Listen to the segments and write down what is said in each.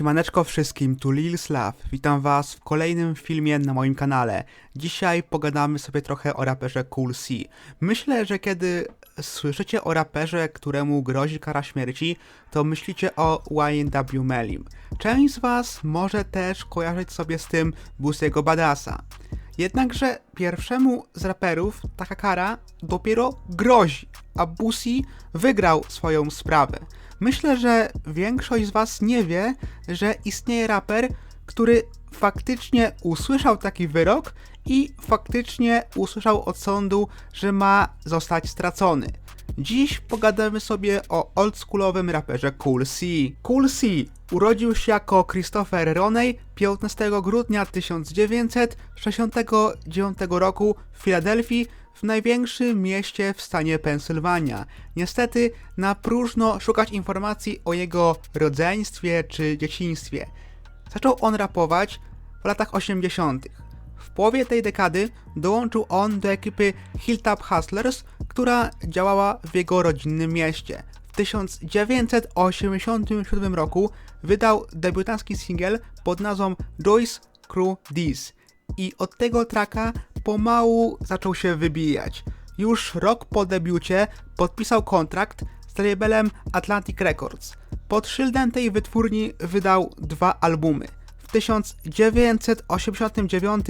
Siemaneczko wszystkim, tu Lil Slav. Witam was w kolejnym filmie na moim kanale. Dzisiaj pogadamy sobie trochę o raperze Cool C. Myślę, że kiedy słyszycie o raperze, któremu grozi kara śmierci, to myślicie o YNW Melim. Część z was może też kojarzyć sobie z tym Busiego Badasa. Jednakże pierwszemu z raperów taka kara dopiero grozi, a Busi wygrał swoją sprawę. Myślę, że większość z Was nie wie, że istnieje raper, który faktycznie usłyszał taki wyrok i faktycznie usłyszał od sądu, że ma zostać stracony. Dziś pogadamy sobie o oldschoolowym raperze Cool C. Cool C urodził się jako Christopher Roney 15 grudnia 1969 roku w Filadelfii w największym mieście w stanie Pensylwania. Niestety na próżno szukać informacji o jego rodzeństwie czy dzieciństwie. Zaczął on rapować w latach 80. W połowie tej dekady dołączył on do ekipy Hilltop Hustlers, która działała w jego rodzinnym mieście. W 1987 roku wydał debiutancki singiel pod nazwą Joyce Crew This i od tego traka pomału zaczął się wybijać. Już rok po debiucie podpisał kontrakt z labelem Atlantic Records. Pod szyldem tej wytwórni wydał dwa albumy. W 1989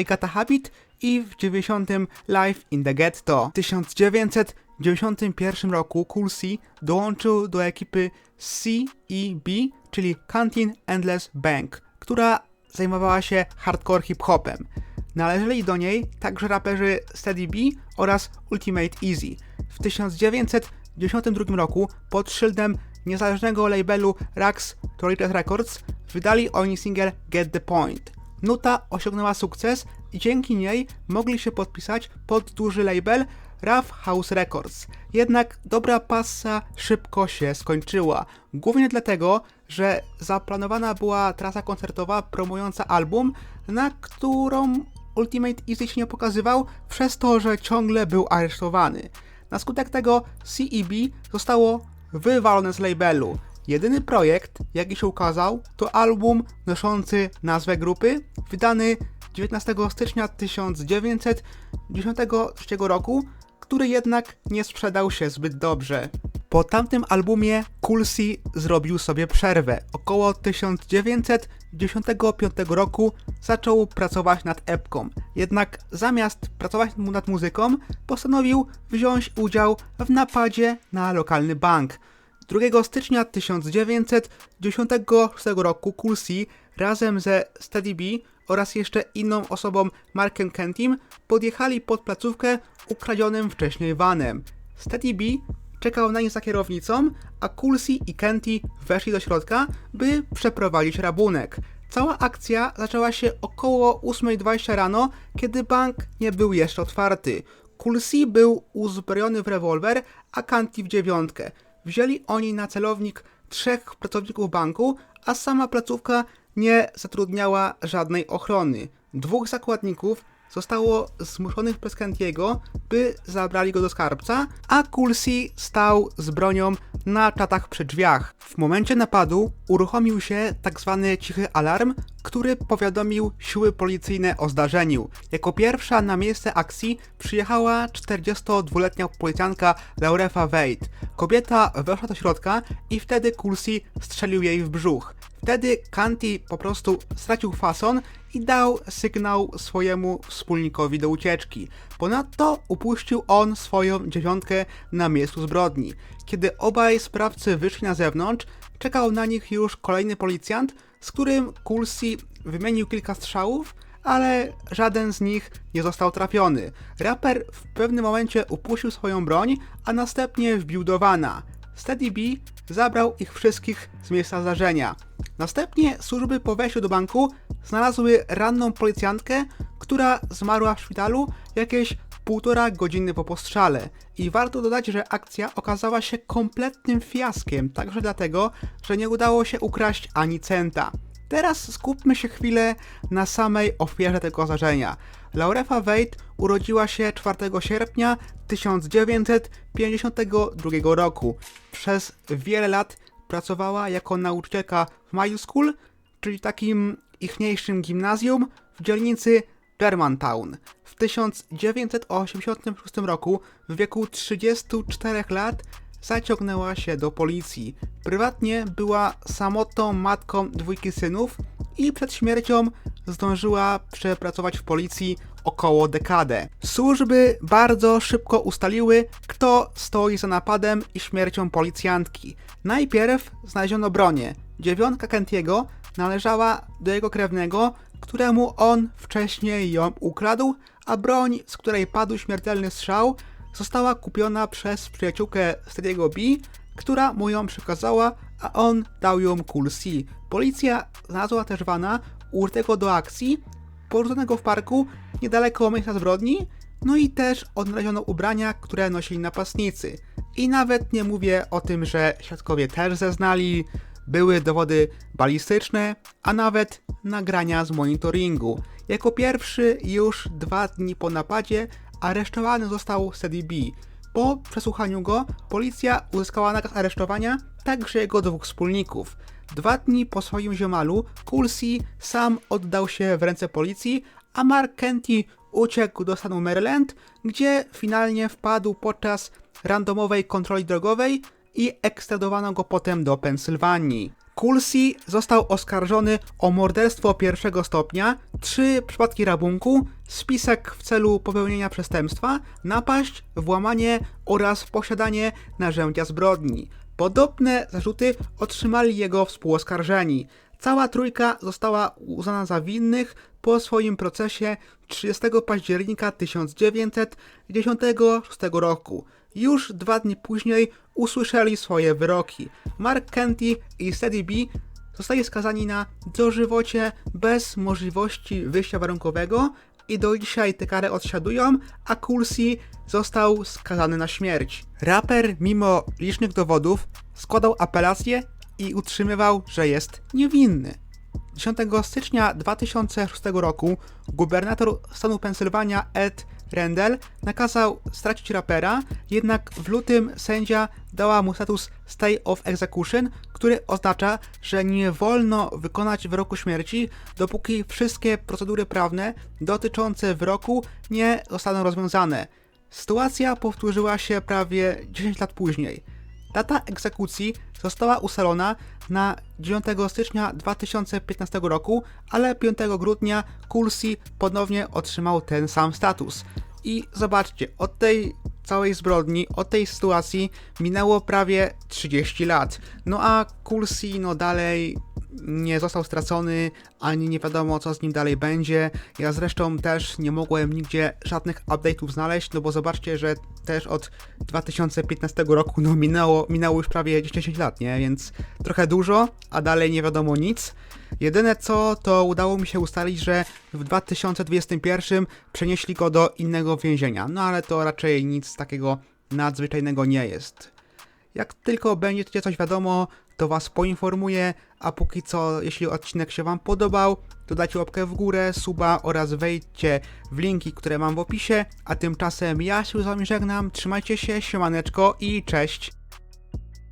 I Got a Habit i w 90 Live in the Ghetto. W 1991 roku Cool C dołączył do ekipy CEB, czyli Canteen Endless Bank, która zajmowała się hardcore hip-hopem. Należeli do niej także raperzy Steady B oraz Ultimate Easy. W 1992 roku pod szyldem niezależnego labelu Rax Torres Records wydali oni singiel Get the Point. Nuta osiągnęła sukces i dzięki niej mogli się podpisać pod duży label Rough House Records. Jednak dobra pasa szybko się skończyła. Głównie dlatego, że zaplanowana była trasa koncertowa promująca album, na którą Ultimate Easy się nie pokazywał, przez to, że ciągle był aresztowany. Na skutek tego CEB zostało wywalone z labelu. Jedyny projekt, jaki się ukazał, to album noszący nazwę grupy, wydany 19 stycznia 1993 roku, który jednak nie sprzedał się zbyt dobrze. Po tamtym albumie Cool C zrobił sobie przerwę. Około 1995 roku zaczął pracować nad epką. Jednak zamiast pracować nad muzyką, postanowił wziąć udział w napadzie na lokalny bank. 2 stycznia 1996 roku Cool C razem ze Steady B oraz jeszcze inną osobą Markiem Kentim podjechali pod placówkę ukradzionym wcześniej vanem. Steady B czekał na nich za kierownicą, a Kulsi i Kenty weszli do środka, by przeprowadzić rabunek. Cała akcja zaczęła się około 8.20 rano, kiedy bank nie był jeszcze otwarty. Kulsi był uzbrojony w rewolwer, a Kanti w dziewiątkę. Wzięli oni na celownik trzech pracowników banku, a sama placówka nie zatrudniała żadnej ochrony. Dwóch zakładników zostało zmuszonych przez Kentiego, by zabrali go do skarbca, a Kulsi stał z bronią na czatach przy drzwiach. W momencie napadu uruchomił się tzw. Tak cichy alarm, który powiadomił siły policyjne o zdarzeniu. Jako pierwsza na miejsce akcji przyjechała 42-letnia policjantka Laurefa Wade. Kobieta weszła do środka i wtedy Kulsi strzelił jej w brzuch. Wtedy Kanti po prostu stracił fason i dał sygnał swojemu wspólnikowi do ucieczki. Ponadto upuścił on swoją dziewiątkę na miejscu zbrodni. Kiedy obaj sprawcy wyszli na zewnątrz, czekał na nich już kolejny policjant, z którym Kulsi wymienił kilka strzałów, ale żaden z nich nie został trafiony. Raper w pewnym momencie upuścił swoją broń, a następnie wbił do wana. Steady B zabrał ich wszystkich z miejsca zdarzenia. Następnie służby po wejściu do banku znalazły ranną policjantkę, która zmarła w szpitalu jakieś półtora godziny po postrzale. I warto dodać, że akcja okazała się kompletnym fiaskiem, także dlatego, że nie udało się ukraść ani centa. Teraz skupmy się chwilę na samej ofierze tego zdarzenia. Laurefa Wade urodziła się 4 sierpnia 1952 roku. Przez wiele lat pracowała jako nauczycielka w Middle School, czyli takim ichniejszym gimnazjum w dzielnicy Germantown. W 1986 roku, w wieku 34 lat, zaciągnęła się do policji. Prywatnie była samotną matką dwójki synów i przed śmiercią zdążyła przepracować w policji około dekadę. Służby bardzo szybko ustaliły, kto stoi za napadem i śmiercią policjantki. Najpierw znaleziono bronię. Dziewiątka Kentiego należała do jego krewnego, któremu on wcześniej ją ukradł, a broń, z której padł śmiertelny strzał, została kupiona przez przyjaciółkę Stediego B, która mu ją przekazała, a on dał ją C. Policja znalazła też Vana użytego do akcji, porzuconego w parku niedaleko miejsca zbrodni, no i też odnaleziono ubrania, które nosili napastnicy. I nawet nie mówię o tym, że świadkowie też zeznali, były dowody balistyczne, a nawet nagrania z monitoringu. Jako pierwszy już dwa dni po napadzie aresztowany został Steady B. Po przesłuchaniu go policja uzyskała nakaz aresztowania także jego dwóch wspólników. Dwa dni po swoim ziomalu Coolsey sam oddał się w ręce policji, a Mark Kenty uciekł do stanu Maryland, gdzie finalnie wpadł podczas randomowej kontroli drogowej i ekstradowano go potem do Pensylwanii. Coolsey został oskarżony o morderstwo pierwszego stopnia, trzy przypadki rabunku, spisek w celu popełnienia przestępstwa, napaść, włamanie oraz posiadanie narzędzia zbrodni. Podobne zarzuty otrzymali jego współoskarżeni. Cała trójka została uznana za winnych po swoim procesie 30 października 1996 roku. Już dwa dni później usłyszeli swoje wyroki. Mark Kenty i Steady B zostali skazani na dożywocie bez możliwości wyjścia warunkowego i do dzisiaj tę karę odsiadują, a Coolsey został skazany na śmierć. Raper, mimo licznych dowodów, składał apelację i utrzymywał, że jest niewinny. 10 stycznia 2006 roku gubernator stanu Pensylwania Ed Rendell nakazał stracić rapera, jednak w lutym sędzia dała mu status stay of execution, który oznacza, że nie wolno wykonać wyroku śmierci, dopóki wszystkie procedury prawne dotyczące wyroku nie zostaną rozwiązane. Sytuacja powtórzyła się prawie 10 lat później. Data egzekucji została ustalona na 9 stycznia 2015 roku, ale 5 grudnia Coolsey ponownie otrzymał ten sam status. I zobaczcie, od tej całej zbrodni, od tej sytuacji minęło prawie 30 lat. No a Coolsey no dalej nie został stracony, ani nie wiadomo co z nim dalej będzie. Ja zresztą też nie mogłem nigdzie żadnych update'ów znaleźć, no bo zobaczcie, że też od 2015 roku no minęło, minęło już prawie 10 lat, nie? Więc trochę dużo, a dalej nie wiadomo nic. Jedyne co, to udało mi się ustalić, że w 2021 przenieśli go do innego więzienia, no ale to raczej nic takiego nadzwyczajnego nie jest. Jak tylko będzie coś wiadomo, to Was poinformuję, a póki co, jeśli odcinek się Wam podobał, to dajcie łapkę w górę, suba oraz wejdźcie w linki, które mam w opisie, a tymczasem ja się z Wami żegnam, trzymajcie się, siemaneczko i cześć!